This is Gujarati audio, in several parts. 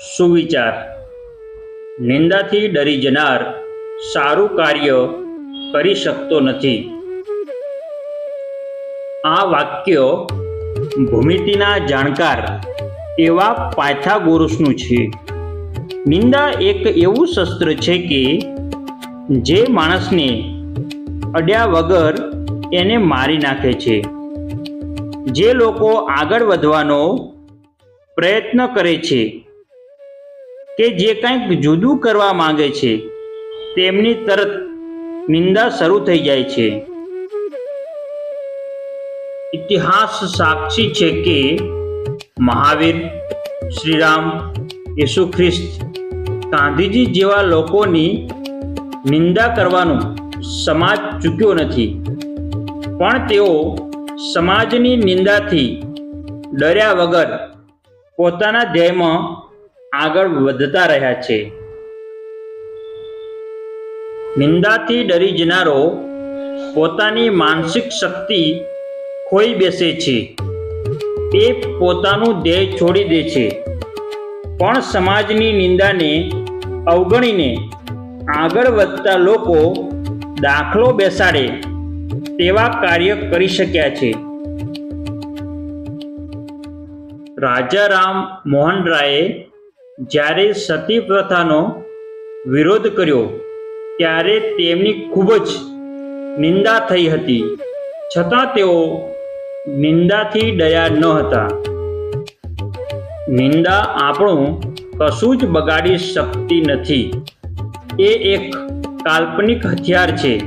સુવિચાર. નિંદાથી ડરી જનાર સારું કાર્ય કરી શકતો નથી. આ વાક્ય ભૂમિતિના જાણકાર એવા પાયથાગોરસનું છે. નિંદા એક એવું શસ્ત્ર છે કે જે માણસને અડ્યા વગર એને મારી નાખે છે. જે લોકો આગળ વધવાનો પ્રયત્ન કરે છે. કે જે કંઈક જુદું કરવા માંગે છે, તેમની તરત નિંદા શરૂ થઈ જાય છે. ઇતિહાસ સાક્ષી છે કે મહાવીર, શ્રીરામ, યેસુ ખ્રિસ્ત, ગાંધીજી જેવા લોકોની નિંદા કરવાનું સમાજ ચૂક્યો નથી. પણ તેઓ સમાજની નિંદાથી ડર્યા વગર પોતાના ધ્યેયમાં આગળ વધતા રહ્યા છે. નિંદાથી ડરી જનારો પોતાની માનસિક શક્તિ ખોઈ બેસે છે. એ પોતાનું ધ્યેય છોડી દે છે. પણ સમાજની નિંદાને અવગણીને આગળ વધતા લોકો દાખલો બેસાડે તેવા કાર્ય કરી શક્યા છે. રાજા રામ મોહન રાયે જ્યારે સતી પ્રથાનો વિરોધ કર્યો, ત્યારે તેમની ખૂબ જ નિંદા થઈ હતી. છતાં તેઓ નિંદાથી ડયા ન હતા. નિંદા આપણું કશું જ બગાડી શકતી નથી. એ એક કાલ્પનિક હથિયાર છે.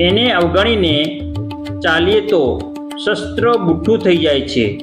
એને અવગણીને ચાલીએ તો શસ્ત્ર બુઠ્ઠું થઈ જાય છે.